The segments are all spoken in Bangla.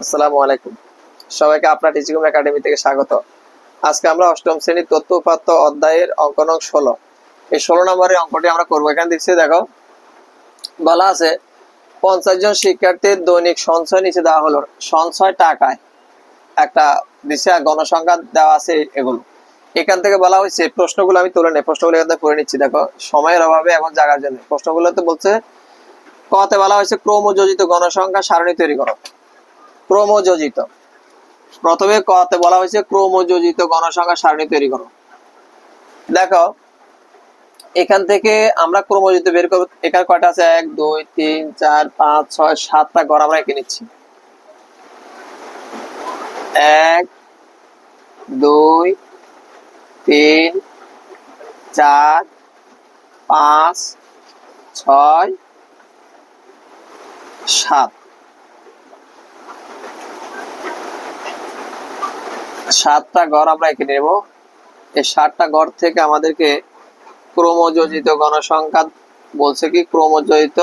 আসসালামু আলাইকুম। সবাইকে আপনার টিচিং একাডেমি থেকে স্বাগত। আজকে আমরা অষ্টম শ্রেণির উপাত্ত অধ্যায়ের অঙ্ক নং ষোলো। এই ষোলো নম্বরের অঙ্কটি আমরা করব। এখানে দিচ্ছি দেখো, বলা আছে, পঞ্চাশ জন শিক্ষার্থীর দৈনিক সঞ্চয় নিচে দেওয়া হলো। সঞ্চয় টাকায় একটা আর গণসংখ্যা দেওয়া আছে এগুলো। এখান থেকে বলা হয়েছে, প্রশ্নগুলো আমি তুলে নেই প্রশ্নগুলো এখান থেকে নিচ্ছি। দেখো, সময়ের অভাবে এখন জায়গার জন্য। প্রশ্নগুলোতে বলছে, কতে বলা হয়েছে, ক্রমযোজিত গণসংখ্যা সারণী তৈরি করো। ক্রমযোজিত। প্রথমে কতে বলা হয়েছে ক্রমযোজিত গণসংখ্যা সারণী তৈরি করো। দেখো, এখান থেকে আমরা ক্রমযোজিত বের করব। এখানে কয়টা আছে? এক, দুই, তিন, চার, পাঁচ, ছয়, সাতটা ঘর আমরা এঁকে নিচ্ছি। এক, দুই, তিন, চার, পাঁচ, ছয়, সাত। সাতটা ঘর আমরা এঁকে নেব। এই সাতটা ঘর থেকে আমাদেরকে ক্রমযোজিত গণসংখ্যা বলছে কি? ক্রমযোজিত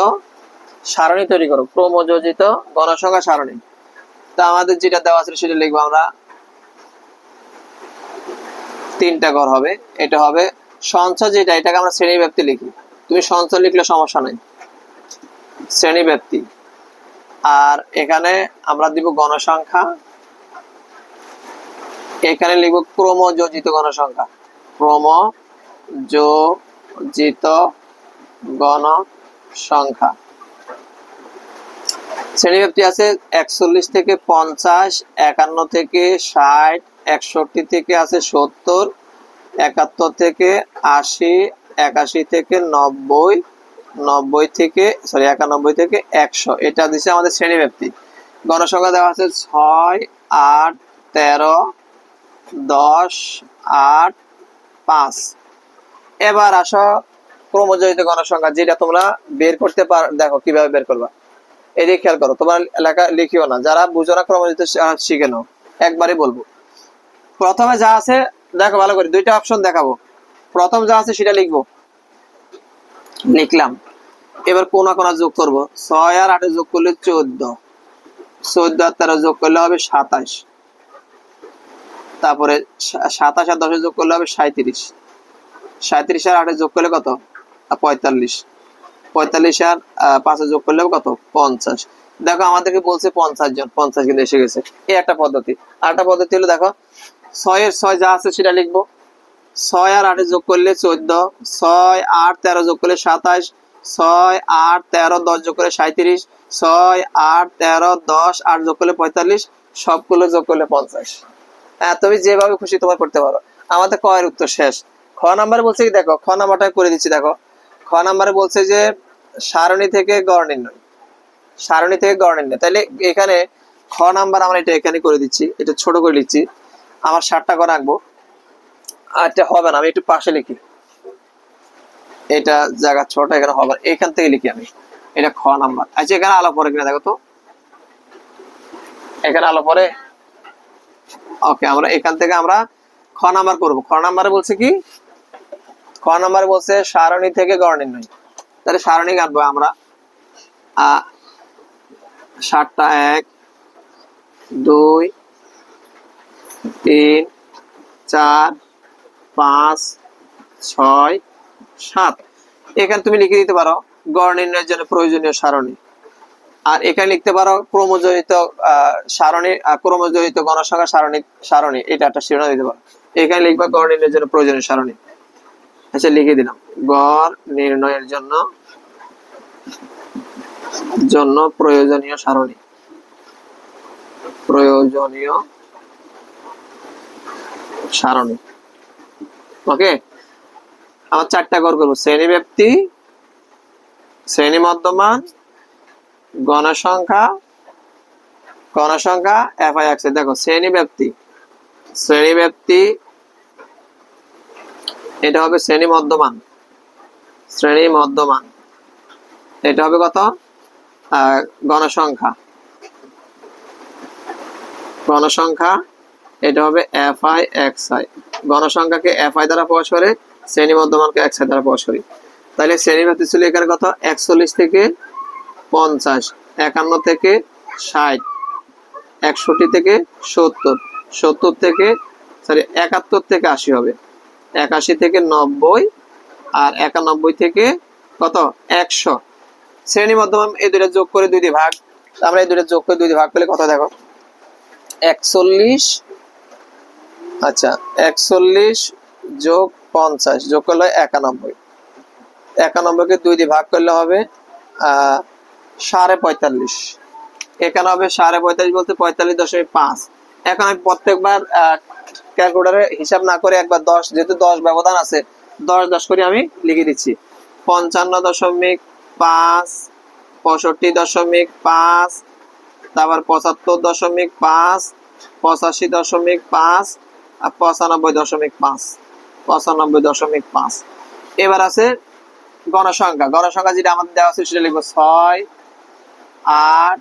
সারণী তৈরি করো। ক্রমযোজিত গণসংখ্যা সারণী। তা আমাদের যেটা দেওয়া আছে সেটা লিখব আমরা। তিনটা ঘর হবে। এটা হবে সঞ্চয় যেটা, এটাকে আমরা শ্রেণি ব্যাপ্তি লিখি। তুমি সঞ্চয় লিখলে সমস্যা নাই। শ্রেণি ব্যাপ্তি আর এখানে আমরা দিব গণসংখ্যা। এখানে লিখব ক্রমযোজিত গণসংখ্যা ক্রমযোজিত গণসংখ্যা শ্রেণীব্যাপ্তি আছে একচল্লিশ থেকে পঞ্চাশ, একান্ন থেকে ষাট, একষট্টি থেকে আছে সত্তর, একাত্তর থেকে আশি, একাশি থেকে নব্বই নব্বই থেকে সরি একানব্বই থেকে একশো। এটা দিচ্ছে আমাদের শ্রেণীব্যাপ্তি। গণসংখ্যা দেওয়া আছে ছয়, আট, তেরো দশ, আট, পাঁচ। এবার আসো ক্রমজয়িত গণসংখ্যা, যেটা তোমরা বের করতে পার, দেখো কীভাবে বের করবা। এদিকে খেয়াল করো, তোমার এলাকা লিখিও না। যারা বুঝো না ক্রমজিত শিখে নাও। একবারই বলব। প্রথমে যা আছে, দেখো ভালো করে, দুইটা অপশন দেখাবো। প্রথম যা আছে, সেটা লিখব। লিখলাম। এবার কোনা কোনা যোগ করব। ছয় আর আটে যোগ করলে চোদ্দ। চোদ্দ আর তেরো যোগ করলে হবে সাতাশ। তারপরে সাতাশ আর দশে যোগ করলে হবে সাঁত্রিশ সাঁত্রিশ আর আটে যোগ করলে কত? পঁয়তাল্লিশ। পঁয়তাল্লিশ আর পাঁচে যোগ করলে কত? পঞ্চাশ। দেখো, আমাদেরকে বলছে পঞ্চাশ জন। পঞ্চাশ কিন্তু এসে গেছে। এই একটা পদ্ধতি। আর একটা পদ্ধতি হলো, দেখো ছয়ের ছয় যা আছে সেটা লিখব। ছয় আর আটে যোগ করলে চোদ্দ। ছয় আট তেরো যোগ করলে সাতাশ। ছয় আট তেরো দশ যোগ করলে সাঁত্রিশ ছয় আট তেরো দশ আট যোগ করলে পঁয়তাল্লিশ। সবগুলো যোগ করলে পঞ্চাশ। তুমি যেভাবে খুশি তোমার করতে পারো। আমাদের কয়ের উত্তর শেষ। খ নাম্বারে বলছে কি, দেখো, খ নাম্বারটা করে দিচ্ছি, দেখো। খ নাম্বারে বলছে যে, সারণী থেকে গড় নির্ণয়। সারণী থেকে গড় নির্ণয়। তাহলে এখানে খ নাম্বার আমরা এটা এখানে করে দিচ্ছি, এটা ছোট করে লিখছি। আমার ষাটটা করে আর এটা হবে না, আমি একটু পাশে লিখি। এটা জায়গা ছোট, এখানে হবে। এখান থেকে লিখি আমি। এটা খ নাম্বার। আচ্ছা এখানে আলো পরে কিনা, দেখো তো। এখানে আলো পরে ওকে আমরা এখান থেকে আমরা খ নাম্বার করব। খ নাম্বারে বলছে কি? খ নাম্বারে বলছে সারণী থেকে গড় নির্ণয়। তাহলে সারণী কাটবো আমরা। সাতটা এক, দুই, তিন, চার, পাঁচ, ছয়, সাত। এখানে তুমি লিখে দিতে পারো গড় নির্ণয়ের জন্য প্রয়োজনীয় সারণী। আর এখানে লিখতে পারো ক্রমজয়িত আহ, সারণী আহ, ক্রমজয়িত গণসংখ্যা সারণী সারণী এটা একটা শিরোনাম দিতে পারো। এখানে লিখবা গড় নির্ণয়ের জন্য প্রয়োজনীয় সারণী। আচ্ছা লিখে দিলাম। গড় নির্ণয়ের জন্য জন্য প্রয়োজনীয় সারণী। প্রয়োজনীয় সারণী। ওকে? আমার চারটা গড় করব। শ্রেণি ব্যক্তি শ্রেণি মধ্যমান গণসংখ্যা গণসংখ্যা দেখো, শ্রেণি ব্যক্তি। শ্রেণি ব্যক্তি, এটা হবে শ্রেণি মধ্যমান। শ্রেণি মধ্যমান। এটা হবে কত? গণসংখ্যা। গণসংখ্যা, এটা হবে এফ আই। এক্স আই গণসংখ্যাকে এফ আই দ্বারা প্রকাশ করে, শ্রেণি মধ্যমানকে এক্স আই দ্বারা প্রকাশ করি। তাহলে শ্রেণি ব্যক্তি ছিল এখানে কত? একচল্লিশ থেকে পঞ্চাশ, একান্ন থেকে ষাট, একষট্টি থেকে সত্তর সত্তর থেকে সরি একাত্তর থেকে আশি হবে। একাশি থেকে নব্বই আর একানব্বই থেকে কত? একশো। শ্রেণি মধ্যম এই দুইটা যোগ করে দুইটি ভাগ। আমরা এই দুইটা যোগ করে দুইটি ভাগ করলে কথা দেখো? একচল্লিশ আচ্ছা একচল্লিশ যোগ পঞ্চাশ, যোগ করলে একানব্বই। একানব্বইকে দুই দিয়ে ভাগ করলে হবে সাড়ে পঁয়তাল্লিশ। এখানে হবে সাড়ে পঁয়তাল্লিশ বলতে পঁয়তাল্লিশ দশমিক পাঁচ। এখন আমি প্রত্যেকবার ক্যালকুলেটারে হিসাব না করে একবার দশ, যেহেতু দশ ব্যবধান আছে, দশ দশ করে আমি লিখে দিচ্ছি। পঞ্চান্ন দশমিক পাঁচ, পঁয়ষট্টি দশমিক পাঁচ, তারপর পঁচাত্তর দশমিক পাঁচ, পঁচাশি দশমিক পাঁচ, আর পঁচানব্বই দশমিক পাঁচ, পঁচানব্বই দশমিক পাঁচ। এবার আছে গণসংখ্যা। গণসংখ্যা যেটা আমাদের দেওয়া আছে সেটা লিখব ছয় আট,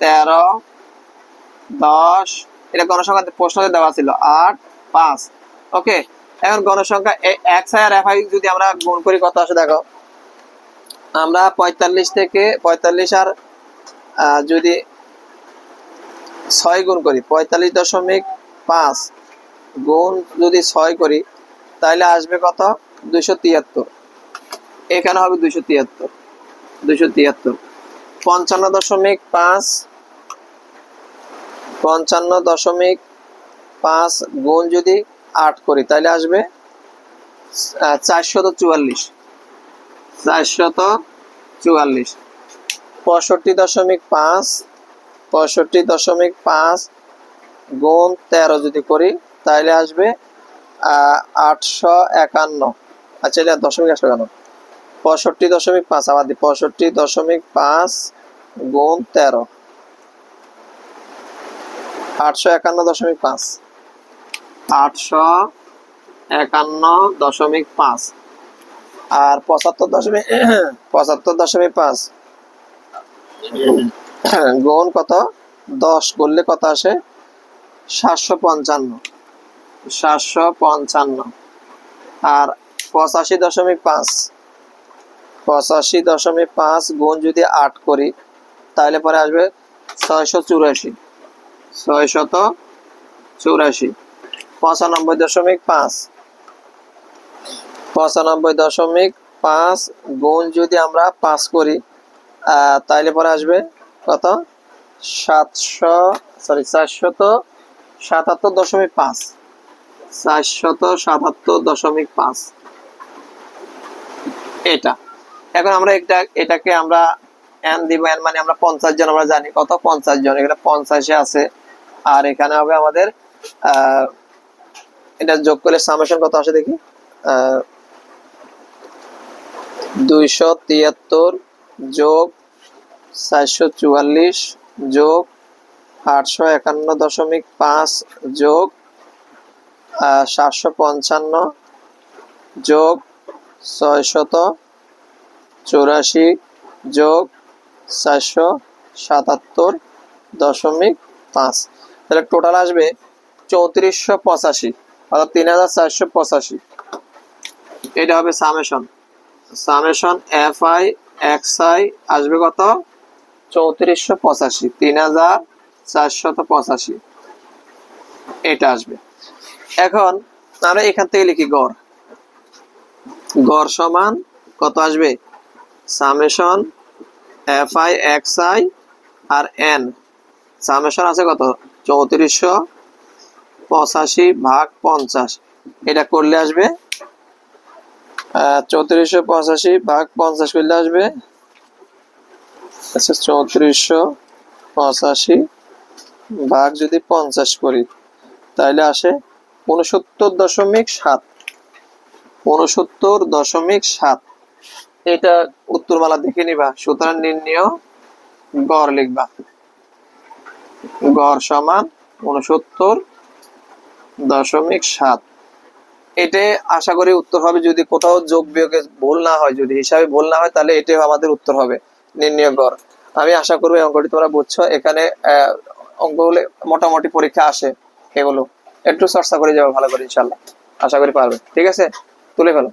তেরো, দশ, এটা গণসংখ্যা প্রশ্নতে দেওয়া ছিল, আট, পাঁচ। ওকে, এখন গণসংখ্যা এক্স আর এফ আই যদি আমরা গুণ করি, কত আসে দেখো? আমরা পঁয়তাল্লিশ থেকে পঁয়তাল্লিশ আর যদি ছয় গুণ করি, পঁয়তাল্লিশ দশমিক পাঁচ গুণ যদি ছয় করি তাহলে আসবে কত? দুইশো তিয়াত্তর। এখানে হবে দুইশো তিয়াত্তর দুইশো তিয়াত্তর। পঞ্চান্ন দশমিক পাঁচ, পঞ্চান্ন দশমিক পাঁচ গুণ যদি আট করি, তাহলে আসবে চারশত চুয়াল্লিশ। চারশত চুয়াল্লিশ। পঁয়ষট্টি দশমিক পাঁচ, পঁয়ষট্টি দশমিক পাঁচ গুণ তেরো যদি করি, তাহলে আসবে আটশো একান্ন। আচ্ছা এটা দশমিক একশো কেন পঁয়ষট্টি দশমিক পাঁচ আবার দিই পঁয়ষট্টি দশমিক পাঁচ গুণ তেরো। আটশো একান্ন দশমিক পাঁচ। আটশো একান্ন দশমিক পাঁচ। আর পঁচাত্তর দশমিক পঁচাত্তর দশমিক পাঁচ গুণ কত? দশ করলে কত আসে? সাতশো পঞ্চান্ন। সাতশো পঞ্চান্ন। আর পঁচাশি দশমিক পাঁচ পঁচাশি দশমিক পাঁচ গুণ যদি আট করি, তাহলে পরে আসবে ছয়শো চুরাশি। ছয়শত চুরাশি। পঁচানব্বই দশমিক পাঁচ। পঁচানব্বই দশমিক পাঁচ গুণ যদি আমরা পাঁচ করি তাহলে পরে আসবে কত? সাতশো সরি চারশত সাতাত্তর দশমিক পাঁচ। চারশত সাতাত্তর দশমিক পাঁচ। এটা। এখন আমরা এটা, এটাকে আমরা এন দিব এন মানে আমরা পঞ্চাশ জন, আমরা জানি কত? পঞ্চাশ জন, এখানে পঞ্চাশে আছে। আর এখানে হবে আমাদের এটা যোগ করলে সামেশন কত আসে দেখি? দুইশো তিয়াত্তর যোগ চারশো চুয়াল্লিশ যোগ আটশো একান্ন দশমিক পাঁচ যোগ সাতশো পঞ্চান্ন যোগ ছয়শত চৌরাশি যোগ চারশো সাতাত্তর দশমিক পাঁচ। তাহলে টোটাল আসবে চৌত্রিশশো পঁচাশি, অর্থাৎ তিন হাজার চারশো পঁচাশি। এটা হবে summation summation F I X I আসবে কত? চৌত্রিশশো পঁচাশি, তিন হাজার চারশত পঁচাশি। এটা আসবে। এখন আমরা এখান থেকে লিখি গড়। গড় সমান কত আসবে? Summation F I X I R N. Summation আছে কত? চৌত্রিশশো পঁচাশি ভাগ পঞ্চাশ। এটা করলে আসবে চৌত্রিশশো পঁচাশি ভাগ পঞ্চাশ করলে আসবে আচ্ছা চৌত্রিশশো পঁচাশি ভাগ যদি পঞ্চাশ করি, তাহলে আসে উনসত্তর দশমিক সাত। উনসত্তর দশমিক সাত। এটা উত্তর উত্তরমালা দেখে নিবা। সুতরাং নির্ণয় গড় লিখবা। গড় সমান উনসত্তর দশমিক সাত। এটা আশা করি উত্তর হবে। যদি কোথাও যোগ বিয়োগে ভুল না হয়, যদি হিসাবে ভুল না হয়, তাহলে এটাই আমাদের উত্তর হবে, নির্ণয় গড়। আমি আশা করব এই অঙ্কটি তোমরা বুঝছ। এখানে অঙ্কগুলো মোটামুটি পরীক্ষা আসে, এগুলো। একটু চর্চা করে যাব ভালো করে ইনশাল্লাহ আশা করি পারবে। ঠিক আছে? তুলে ফেলো।